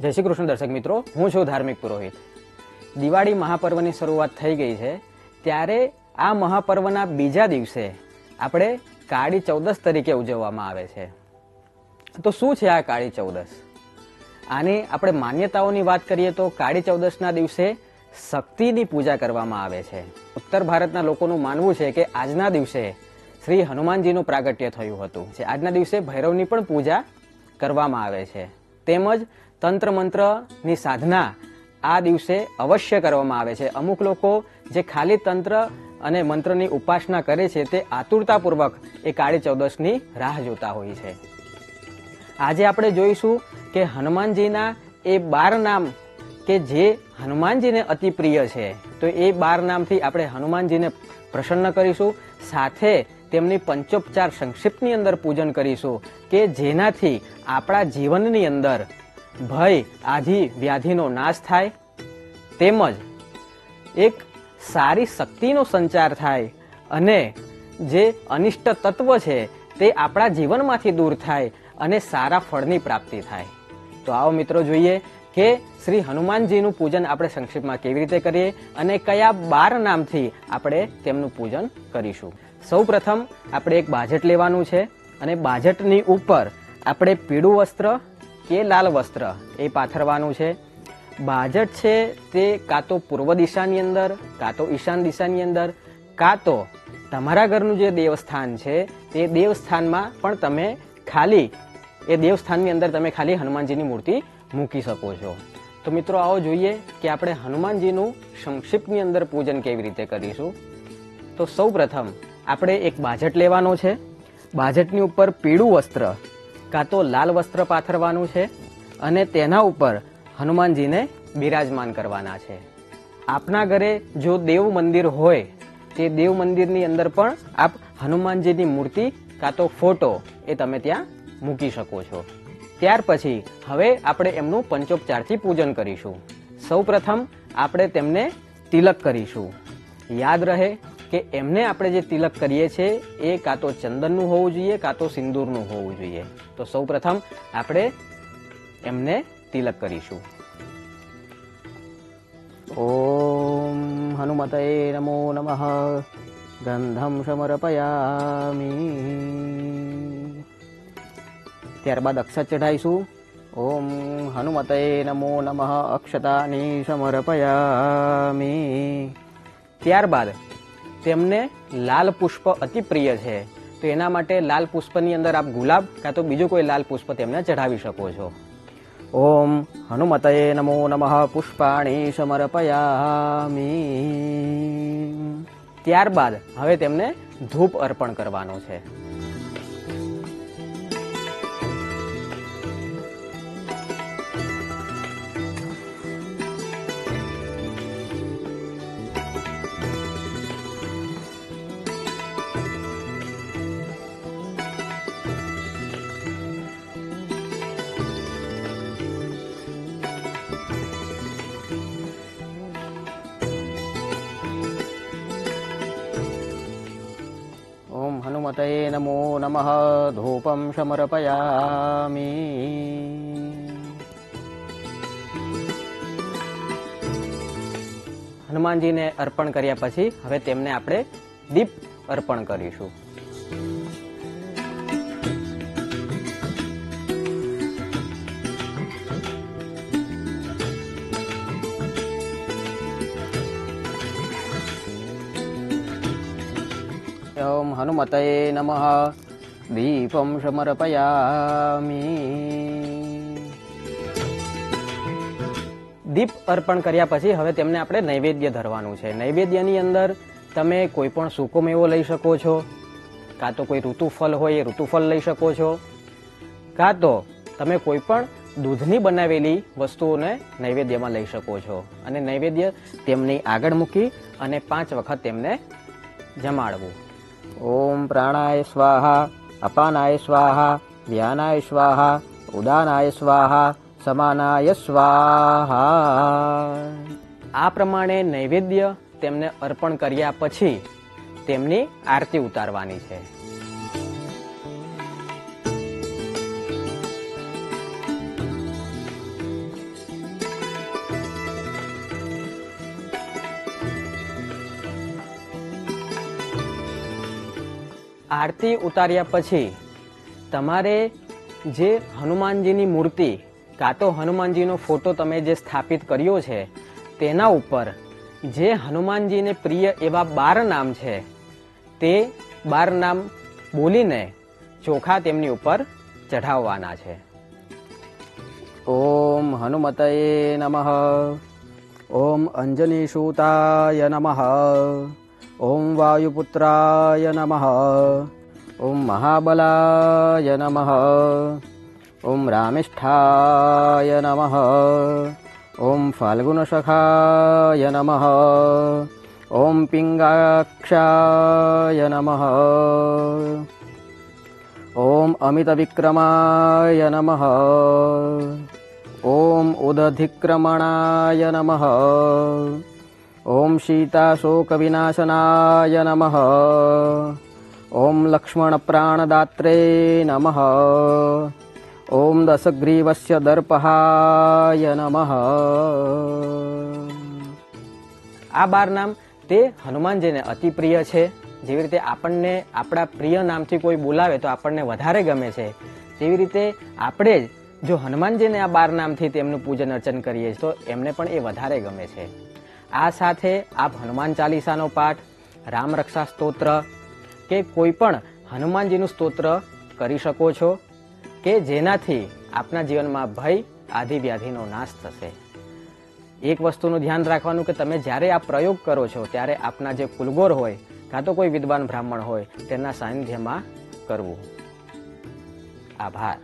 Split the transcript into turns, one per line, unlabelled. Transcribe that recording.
જય શ્રી કૃષ્ણ દર્શક મિત્રો, હું છું ધાર્મિક પુરોહિત. દિવાળી મહાપર્વની શરૂઆત થઈ ગઈ છે, ત્યારે આ મહાપર્વના બીજા દિવસે આપણે કાળી ચૌદસ તરીકે ઉજવવામાં આવે છે. તો શું છે આ કાળી ચૌદસ? આની આપણે માન્યતાઓની વાત કરીએ તો કાળી ચૌદસના દિવસે શક્તિની પૂજા કરવામાં આવે છે. ઉત્તર ભારતના લોકોનું માનવું છે કે આજના દિવસે શ્રી હનુમાનજીનું પ્રાગટ્ય થયું હતું. આજના દિવસે ભૈરવની પણ પૂજા કરવામાં આવે છે. તેમજ તંત્ર મંત્રની સાધના આ દિવસે અવશ્ય કરવામાં આવે છે. અમુક લોકો જે ખાલી તંત્ર અને મંત્રની ઉપાસના કરે છે તે આતુરતાપૂર્વક એ કાળી ચૌદશની રાહ જોતા હોય છે. આજે આપણે જોઈશું કે હનુમાનજીના એ બાર નામ કે જે હનુમાનજીને અતિ પ્રિય છે, તો એ બાર નામથી આપણે હનુમાનજીને પ્રસન્ન કરીશું. સાથે તેમની પંચોપચાર સંક્ષિપ્તની અંદર પૂજન કરીશું કે જેનાથી આપણા જીવનની અંદર ભય, આધિ, વ્યાધિનો નાશ થાય, તેમજ એક સારી શક્તિનો સંચાર થાય અને જે અનિષ્ટ તત્વ છે તે આપણા જીવનમાંથી દૂર થાય અને સારા ફળની પ્રાપ્તિ થાય. તો આવો મિત્રો જોઈએ કે શ્રી હનુમાનજીનું પૂજન આપણે સંક્ષિપ્તમાં કેવી રીતે કરીએ અને કયા બાર નામથી આપણે તેમનું પૂજન કરીશું. સૌ પ્રથમ આપણે એક બાજટ લેવાનું છે અને બાજટની ઉપર આપણે પીળું વસ્ત્ર કે લાલ વસ્ત્ર એ પાથરવાનું છે. બાજટ છે તે કાં તો પૂર્વ દિશાની અંદર, કાં તો ઈશાન દિશાની અંદર, કાં તો તમારા ઘરનું જે દેવસ્થાન છે તે દેવસ્થાનમાં પણ તમે ખાલી, એ દેવસ્થાનની અંદર તમે ખાલી હનુમાનજીની મૂર્તિ મૂકી શકો છો. તો મિત્રો આવો જોઈએ કે આપણે હનુમાનજીનું સંક્ષિપ્તની અંદર પૂજન કેવી રીતે કરીશું. તો સૌ પ્રથમ આપણે એક બાજટ લેવાનો છે. બાજટની ઉપર પીળું વસ્ત્ર, કાં તો લાલ વસ્ત્ર પાથરવાનું છે અને તેના ઉપર હનુમાનજીને બિરાજમાન કરવાના છે. આપના ઘરે જો દેવ મંદિર હોય, તે દેવ મંદિરની અંદર પણ આપ હનુમાનજીની મૂર્તિ કાં તો ફોટો એ તમે ત્યાં મૂકી શકો છો. ત્યાર પછી હવે આપણે એમનું પંચોપચારથી પૂજન કરીશું. સૌ પ્રથમ આપણે તેમને તિલક કરીશું. યાદ રહે કે એમને આપણે જે તિલક કરીએ છીએ એ કાં તો ચંદનનું હોવું જોઈએ, કાં તો સિંદૂરનું હોવું જોઈએ. તો સૌ પ્રથમ આપણે એમને તિલક કરીશું. ઓમ હનુમતે નમો નમઃ. ગંધમ સમર્પયામી. ત્યારબાદ અક્ષત ચઢાઈશું ઓમ હનુમતે નમો નમઃ. અક્ષતાની સમર્પયામી. ત્યારબાદ તેમને લાલ પુષ્પ અતિ પ્રિય છે. તો એના માટે લાલ પુષ્પની અંદર આપ ગુલાબ કાં તો બીજું કોઈ લાલ પુષ્પ તેમને ચઢાવી શકો છો. ઓમ હનુમતયે નમો નમઃ, પુષ્પાણી સમર્પયામી. ત્યારબાદ હવે તેમને ધૂપ અર્પણ કરવાનો છે. ઓમ नमो નમઃ ધૂપમ સમર્પયામી હનુમાનજીને અર્પણ કર્યા પછી હવે તેમને આપણે દીપ અર્પણ કરીશું. ઓમ हनुमतये નમઃ દીપમ समर्पयामि। દીપ અર્પણ કર્યા પછી હવે તેમને આપણે નૈવેદ્ય ધરવાનું છે. નૈવેદ્યની અંદર તમે કોઈ પણ સૂકો મેવો લઈ શકો છો, કાં તો કોઈ ઋતુફળ હોય એ ઋતુફળ લઈ શકો છો, કાં તો તમે કોઈ પણ દૂધની બનાવેલી વસ્તુઓને નૈવેદ્યમાં લઈ શકો છો. અને નૈવેદ્ય તેમની આગળ મૂકી અને પાંચ વખત તેમને જમાડવું. ઓમ પ્રાણાય સ્વાહા અપાનાય સ્વાહા વ્યાનાય સ્વાહા ઉદાનાય સ્વાહા સમાનાય સ્વાહા આ પ્રમાણે નૈવેદ્ય તેમને અર્પણ કર્યા પછી તેમની આરતી ઉતારવાની છે. આરતી ઉતાર્યા પછી તમારે જે હનુમાનજીની મૂર્તિ કાં તો હનુમાનજીનો ફોટો તમે જે સ્થાપિત કર્યો છે, તેના ઉપર જે હનુમાનજીને પ્રિય એવા બાર નામ છે, તે બાર નામ બોલીને ચોખા તેમની ઉપર ચઢાવવાના છે. ઓમ હનુમતયે નમઃ, ઓમ અંજનીસૂતાય નમઃ. ॐ वायुपुत्राय नमः। ॐ महाबलाय नमः। ॐ रामिष्ठाय नमः। ॐ फाल्गुनशखाय नमः। ॐ पिङ्गाक्षाय नमः। ॐ अमितविक्रमाय नमः। ॐ उदधिक्रमणाय नमः। ઓમ सीताशोकविनाशनाय नमः। ઓમ लक्ष्मणप्राणदात्रे नमः। ઓમ દશગ્રીવસ્ય दर्पहाय नमः। આ બાર નામ તે હનુમાનજીને અતિ પ્રિય છે. જેવી રીતે આપણને આપણા પ્રિય નામથી કોઈ બોલાવે તો આપણને વધારે ગમે છે. તેવી રીતે આપણે જ જો હનુમાનજીને આ બાર નામથી તેમનું પૂજન અર્ચન કરીએ તો એમને પણ એ વધારે ગમે છે. આ સાથે આપ હનુમાન ચાલીસાનો પાઠ, રામ રક્ષા સ્તોત્ર કે કોઈ પણ હનુમાનજીનું સ્તોત્ર કરી શકો છો કે જેનાથી આપના જીવનમાં ભય, આધિવ્યાધિનો નાશ થશે. એક વસ્તુનું ધ્યાન રાખવાનું કે તમે જ્યારે આ પ્રયોગ કરો છો, ત્યારે આપના જે કુલગોર હોય, કાં તો કોઈ વિદ્વાન બ્રાહ્મણ હોય, તેના સાનિધ્યમાં કરવું. આભાર.